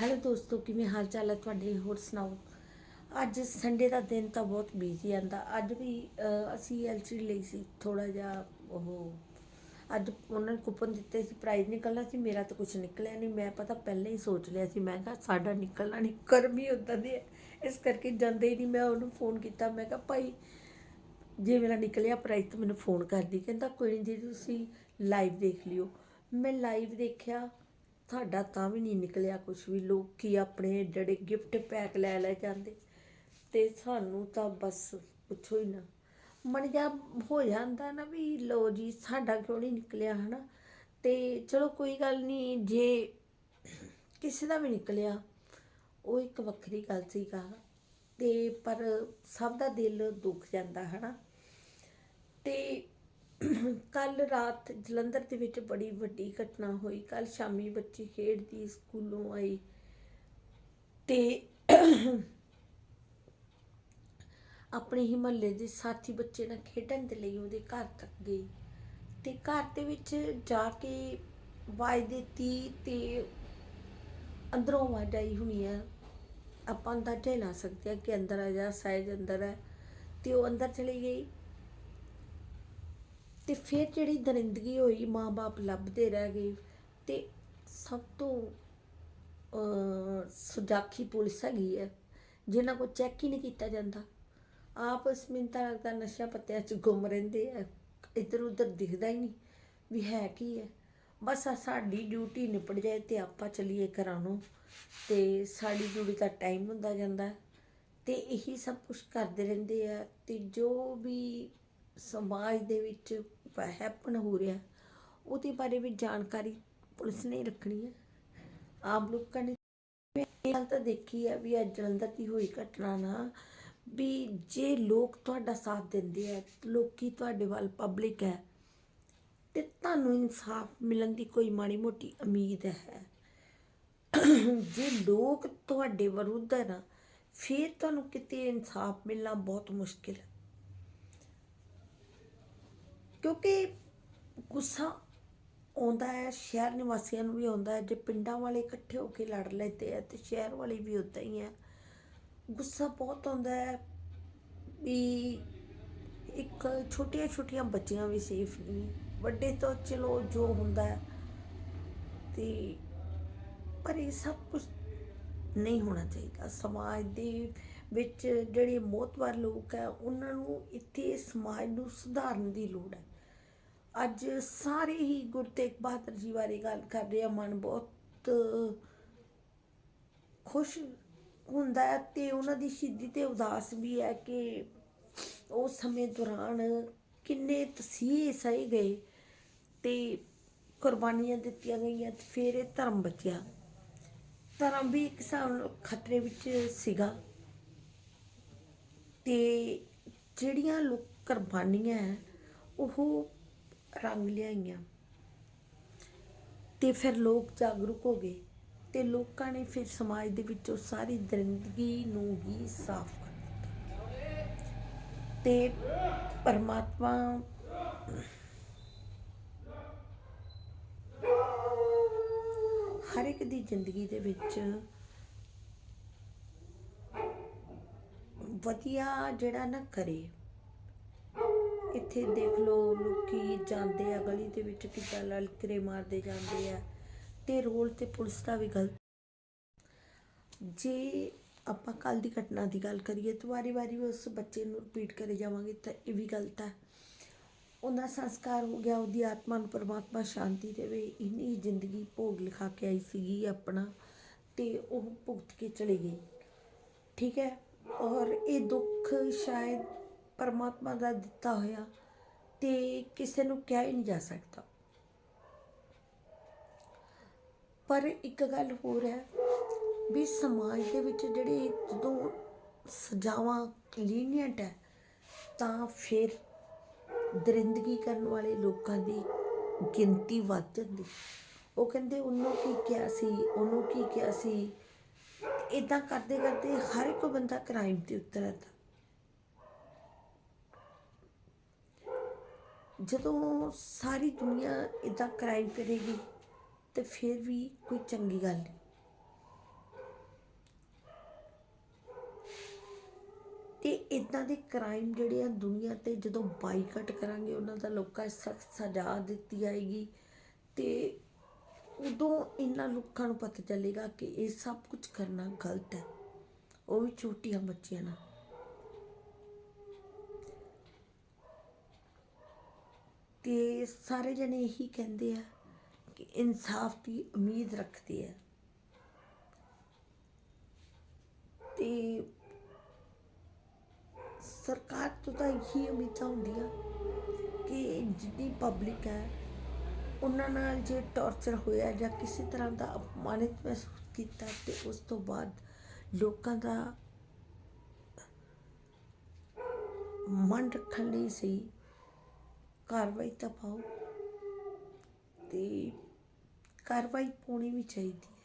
Hello ਦੋਸਤੋ ਕਿਵੇਂ ਹਾਲ ਚਾਲ ਹੈ ਤੁਹਾਡੇ? ਹੋਰ ਸੁਣਾਓ? ਅੱਜ ਸੰਡੇ ਦਾ ਦਿਨ ਤਾਂ ਬਹੁਤ ਬਿਜ਼ੀ ਆਂਦਾ ਅੱਜ ਵੀ ਅਹ, ਅਸੀਂ ਐਲਸੀਡੀ ਲਈ ਸੀ। ਥੋੜਾ ਜਿਹਾ ਉਹ ਅੱਜ ਉਹਨਾਂ ਨੇ ਕੂਪਨ ਦਿੱਤੇ ਸੀ ਪ੍ਰਾਈਜ਼ ਨਿਕਲਣਾ ਸੀ। ਮੇਰਾ ਤਾਂ ਕੁਝ ਨਿਕਲਿਆ ਨਹੀਂ। ਮੈਂ ਪਤਾ ਪਹਿਲਾਂ ਹੀ ਸੋਚ ਲਿਆ ਸੀ। ਮੈਂ ਕਿਹਾ ਸਾਡਾ ਨਿਕਲਣਾ ਨਹੀਂ ਕਰਮੀ ਉਦਾਂ ਦੀ ਹੈ। ਇਸ ਕਰਕੇ ਜਾਂਦੇ ਹੀ ਨਹੀਂ। ਮੈਂ ਉਹਨੂੰ ਫੋਨ ਕੀਤਾ। ਮੈਂ ਕਿਹਾ ਭਾਈ ਜੇ ਮੇਰਾ ਨਿਕਲਿਆ ਪ੍ਰਾਈਜ਼ ਤਾਂ ਮੈਨੂੰ ਫੋਨ ਕਰਦੀ ਕਹਿੰਦਾ ਕੋਈ ਨਹੀਂ ਜੀ ਤੁਸੀਂ ਲਾਈਵ ਦੇਖ ਲਿਓ। ਮੈਂ ਲਾਈਵ ਦੇਖਿਆ। ਸਾਡਾ ਤਾਂ ਵੀ ਨਹੀਂ ਨਿਕਲਿਆ ਕੁਝ ਵੀ, ਲੋਕੀ ਆਪਣੇ ਡੜੇ ਗਿਫਟ ਪੈਕ ਲੈ ਲੈ ਜਾਂਦੇ। ਤੇ ਸਾਨੂੰ ਤਾਂ ਬਸ ਪੁੱਛੋ ਹੀ ਨਾ। ਮਨ ਜਾ ਹੋ ਜਾਂਦਾ ਨਾ ਵੀ ਲੋ ਜੀ, ਸਾਡਾ ਕਿਉਂ ਨਹੀਂ ਨਿਕਲਿਆ, ਹਨਾ? ਤੇ ਚਲੋ ਕੋਈ ਗੱਲ ਨਹੀਂ, ਜੇ ਕਿਸੇ ਦਾ ਵੀ ਨਿਕਲਿਆ, ਉਹ ਇੱਕ ਵੱਖਰੀ ਗੱਲ ਸੀਗਾ। ਤੇ ਪਰ ਸਭ ਦਾ ਦਿਲ ਦੁੱਖ ਜਾਂਦਾ, ਹਨਾ? ਤੇ ਕੱਲ ਰਾਤ ਜਲੰਧਰ ਦੇ ਵਿੱਚ ਬੜੀ ਵੱਡੀ ਘਟਨਾ ਹੋਈ। ਕੱਲ ਸ਼ਾਮੀ ਬੱਚੀ ਖੇਡਦੀ ਸਕੂਲੋਂ ਆਈ ਤੇ ਆਪਣੇ ਹੀ ਮਹੱਲੇ ਦੇ ਸਾਥੀ ਬੱਚੇ ਨਾਲ ਖੇਡਣ ਦੇ ਲਈ ਉਹਦੇ ਘਰ ਤੱਕ ਗਈ ਤੇ ਘਰ ਦੇ ਵਿੱਚ ਜਾ ਕੇ ਆਵਾਜ਼ ਦਿੱਤੀ ਤੇ ਅੰਦਰੋਂ ਆਵਾਜ਼ ਆਈ ਹੋਣੀ ਆ, ਆਪਾਂ ਅੰਦਾਜ਼ਾ ਹੀ ਲਾ ਸਕਦੇ ਆ ਕਿ ਅੰਦਰ ਆ ਜਾ ਸਾਈਜ਼ ਅੰਦਰ ਹੈ ਤੇ ਉਹ ਅੰਦਰ ਚਲੀ ਗਈ ਤੇ ਫਿਰ ਜਿਹੜੀ ਦਰਿੰਦਗੀ ਹੋਈ, ਮਾਂ-ਬਾਪ ਲੱਭਦੇ ਰਹਿ ਗਏ ਤੇ ਸਭ ਤੋਂ ਸੁਜਾਖੀ ਪੁਲਿਸ ਹੈਗੀ ਹੈ, ਜਿਨ੍ਹਾਂ ਕੋ ਚੈੱਕ ਹੀ ਨਹੀਂ ਕੀਤਾ ਜਾਂਦਾ। ਆਪ ਵਿੱਚ ਤਾਂ ਨਸ਼ਾ ਪੱਤਿਆਂ 'ਚ ਗੁੰਮ ਰਹਿੰਦੇ ਆ ਇੱਧਰ ਉੱਧਰ ਦਿਖਦਾ ਹੀ ਨਹੀਂ ਵੀ ਹੈ ਕੀ ਹੈ। ਬਸ ਸਾਡੀ ਡਿਊਟੀ ਨਿਪਟ ਜਾਏ ਤੇ ਆਪਾਂ ਚਲੀਏ ਘਰਾਂ ਨੂੰ ਤੇ ਸਾਡੀ ਡਿਊਟੀ ਦਾ ਟਾਈਮ ਹੁੰਦਾ ਜਾਂਦਾ। ਤੇ ਇਹੀ ਸਭ ਕੁਝ ਕਰਦੇ ਰਹਿੰਦੇ ਆ ਤੇ ਜੋ ਵੀ ਸਮਾਜ ਦੇ ਵਿੱਚ ਹੈਪਨ ਹੋ ਰਿਹਾ ਉਹਦੇ ਬਾਰੇ ਵੀ ਜਾਣਕਾਰੀ ਪੁਲਿਸ ਨੇ ਰੱਖਣੀ ਹੈ। ਆਮ ਲੋਕਾਂ ਨੇ ਇਹ ਗੱਲ ਤਾਂ ਦੇਖੀ ਹੈ ਵੀ ਅੱਜ ਜਲੰਧਰ ਦੀ ਹੋਈ ਘਟਨਾ ਨਾ ਵੀ ਜੇ ਲੋਕ ਤੁਹਾਡਾ ਸਾਥ ਦਿੰਦੇ ਆ, ਲੋਕੀ ਤੁਹਾਡੇ ਵੱਲ ਪਬਲਿਕ ਹੈ, ਤੇ ਤੁਹਾਨੂੰ ਇਨਸਾਫ ਮਿਲਣ ਦੀ ਕੋਈ ਮਾੜੀ ਮੋਟੀ ਉਮੀਦ ਹੈ। ਜੇ ਲੋਕ ਤੁਹਾਡੇ ਵਿਰੁੱਧ ਹੈ ਨਾ, ਫਿਰ ਤੁਹਾਨੂੰ ਕਿਤੇ ਇਨਸਾਫ ਮਿਲਣਾ ਬਹੁਤ ਮੁਸ਼ਕਿਲ ਹੈ। ਕਿਉਂਕਿ ਗੁੱਸਾ ਆਉਂਦਾ ਹੈ, ਸ਼ਹਿਰ ਨਿਵਾਸੀਆਂ ਨੂੰ ਵੀ ਆਉਂਦਾ ਹੈ, ਜੇ ਪਿੰਡਾਂ ਵਾਲੇ ਇਕੱਠੇ ਹੋ ਕੇ ਲੜ ਲੈਂਦੇ ਆ ਤੇ ਸ਼ਹਿਰ ਵਾਲੇ ਵੀ ਉਦਾਂ ਹੀ ਹੈ ਗੁੱਸਾ ਬਹੁਤ ਆਉਂਦਾ ਹੈ ਵੀ ਇੱਕ ਛੋਟੀਆਂ ਛੋਟੀਆਂ ਬੱਚੀਆਂ ਵੀ ਸੇਫ ਨਹੀਂ। ਵੱਡੇ ਤੋਂ ਚਲੋ ਜੋ ਹੁੰਦਾ ਹੈ ਤੇ ਪਰ ਇਹ ਸਭ ਕੁਝ ਨਹੀਂ ਹੋਣਾ ਚਾਹੀਦਾ। ਸਮਾਜ ਦੇ ਵਿੱਚ ਜਿਹੜੇ ਮੋਤਵਾਰ ਲੋਕ ਹੈ, ਉਹਨਾਂ ਨੂੰ ਇੱਥੇ ਸਮਾਜ ਨੂੰ ਸੁਧਾਰਨ ਦੀ ਲੋੜ ਹੈ। ਅੱਜ ਸਾਰੇ ਹੀ ਗੁਰੂ ਤੇਗ ਬਹਾਦਰ ਜੀ ਬਾਰੇ ਗੱਲ ਕਰ ਰਹੇ ਆ, ਮਨ ਬਹੁਤ ਖੁਸ਼ ਹੁੰਦਾ ਹੈ ਤੇ ਉਹਨਾਂ ਦੀ ਸ਼ਹੀਦੀ ਤੇ ਉਦਾਸ ਵੀ ਹੈ ਕਿ ਉਸ ਸਮੇਂ ਦੌਰਾਨ ਕਿੰਨੇ ਤਸੀਹੇ ਸਹੇ ਗਏ ਤੇ ਕੁਰਬਾਨੀਆਂ ਦਿੱਤੀਆਂ ਗਈਆਂ ਤੇ ਫਿਰ ਇਹ ਧਰਮ ਬਚਿਆ। ਧਰਮ ਵੀ ਇੱਕ ਹਿਸਾਬ ਖਤਰੇ ਵਿੱਚ ਸੀਗਾ ਤੇ ਜਿਹੜੀਆਂ ਲੋਕ ਕੁਰਬਾਨੀਆਂ ਉਹ ਰੰਗ ਲਿਆਈਆਂ। ਤੇ ਫਿਰ ਲੋਕ ਜਾਗਰੂਕ ਹੋ ਗਏ ਤੇ ਲੋਕਾਂ ਨੇ ਫਿਰ ਸਮਾਜ ਦੇ ਵਿੱਚੋਂ ਸਾਰੀ ਦਰਿੰਦਗੀ ਨੂੰ ਹੀ ਸਾਫ਼ ਕਰ ਦਿੱਤਾ। ਤੇ ਪਰਮਾਤਮਾ ਹਰ ਇੱਕ ਦੀ ਜ਼ਿੰਦਗੀ ਦੇ ਵਿੱਚ ਵਧੀਆ ਜਿਹੜਾ ਨਾ ਕਰੇ ਇੱਥੇ ਦੇਖ ਲਓ, ਲੋਕੀ ਜਾਂਦੇ ਆ, ਗਲੀ ਦੇ ਵਿੱਚ ਕਿੱਦਾਂ ਲਲਕਰੇ ਮਾਰਦੇ ਜਾਂਦੇ ਆ ਤੇ ਰੋਲ ਤੇ ਪੁਲਿਸ ਦਾ ਵੀ ਗਲਤ। ਜੇ ਆਪਾਂ ਕੱਲ ਦੀ ਘਟਨਾ ਦੀ ਗੱਲ ਕਰੀਏ ਤਾਂ ਵਾਰੀ-ਵਾਰੀ ਉਸ ਬੱਚੇ ਨੂੰ ਰਿਪੀਟ ਕਰੇ ਜਾਵਾਂਗੇ ਤਾਂ ਇਹ ਵੀ ਗਲਤ ਹੈ ਉਹਦਾ ਸੰਸਕਾਰ ਹੋ ਗਿਆ, ਉਹਦੀ ਆਤਮਾ ਨੂੰ ਪਰਮਾਤਮਾ ਸ਼ਾਂਤੀ ਦੇਵੇ। ਇੰਨੀ ਜ਼ਿੰਦਗੀ ਭੋਗ ਲਿਖਾ ਕੇ ਆਈ ਸੀਗੀ ਆਪਣਾ ਤੇ ਉਹ ਭੁਗਤ ਕੇ ਚਲੀ ਗਈ ਠੀਕ ਹੈ? ਔਰ ਇਹ ਦੁੱਖ ਸ਼ਾਇਦ ਪਰਮਾਤਮਾ ਦਾ ਦਿੱਤਾ ਹੋਇਆ ਤੇ ਕਿਸੇ ਨੂੰ ਕਿਹਾ ਹੀ ਨਹੀਂ ਜਾ ਸਕਦਾ। ਪਰ ਇੱਕ ਗੱਲ ਹੋਰ ਹੈ ਵੀ ਸਮਾਜ ਦੇ ਵਿੱਚ ਜਿਹੜੇ ਜਦੋਂ ਸਜ਼ਾਵਾਂ ਲੀਨੀਅੰਟ ਹੈ, ਤਾਂ ਫਿਰ ਦਰਿੰਦਗੀ ਕਰਨ ਵਾਲੇ ਲੋਕਾਂ ਦੀ ਗਿਣਤੀ ਵੱਧ ਜਾਂਦੀ। ਉਹ ਕਹਿੰਦੇ ਉਹਨੂੰ ਕੀ ਕਿਹਾ ਸੀ, ਉਹਨੂੰ ਕੀ ਕਿਹਾ ਸੀ ਇਦਾਂ ਕਰਦੇ ਕਰਦੇ ਹਰ ਇੱਕ ਬੰਦਾ ਕ੍ਰਾਈਮ ਤੇ ਉਤਰ ਜਦੋਂ ਸਾਰੀ ਦੁਨੀਆ ਇੱਦਾਂ ਕ੍ਰਾਈਮ ਕਰੇਗੀ ਤਾਂ ਫਿਰ ਵੀ ਕੋਈ ਚੰਗੀ ਗੱਲ ਨਹੀਂ। ਤੇ ਇਦਾਂ ਦੇ ਕ੍ਰਾਈਮ ਜਿਹੜੇ ਆ ਦੁਨੀਆ ਤੇ ਜਦੋਂ ਬਾਈਕਟ ਕਰਾਂਗੇ, ਉਹਨਾਂ ਦਾ ਲੋਕਾਂ ਸਖਤ ਸਜ਼ਾ ਦਿੱਤੀ ਜਾਏਗੀ ਤੇ ਉਦੋਂ ਇਹਨਾਂ ਲੋਕਾਂ ਨੂੰ ਪਤਾ ਚੱਲੇਗਾ ਕਿ ਇਹ ਸਭ ਕੁਝ ਕਰਨਾ ਗਲਤ ਹੈ। ਉਹ ਵੀ ਛੋਟੀਆਂ ਬੱਚੀਆਂ ਨਾਲ। ਤੇ ਸਾਰੇ ਜਣੇ ਇਹੀ ਕਹਿੰਦੇ ਆ ਕਿ ਇਨਸਾਫ ਦੀ ਉਮੀਦ ਰੱਖਦੇ ਆ। ਤੇ ਸਰਕਾਰ ਤੋਂ ਤਾਂ ਇਹੀ ਉਮੀਦਾਂ ਹੁੰਦੀਆਂ ਕਿ ਜਿੰਨੀ ਪਬਲਿਕ ਹੈ, ਉਹਨਾਂ ਨਾਲ ਜੇ ਟੌਰਚਰ ਹੋਇਆ ਜਾਂ ਕਿਸੇ ਤਰ੍ਹਾਂ ਦਾ ਅਪਮਾਨਿਤ ਮਹਿਸੂਸ ਕੀਤਾ ਤੇ ਉਸ ਤੋਂ ਬਾਅਦ ਲੋਕਾਂ ਦਾ ਮਨ ਰੱਖਣ ਲਈ ਸਹੀ ਕਾਰਵਾਈ ਤਾਂ ਪਾਓ। ਅਤੇ ਕਾਰਵਾਈ ਪਾਉਣੀ ਵੀ ਚਾਹੀਦੀ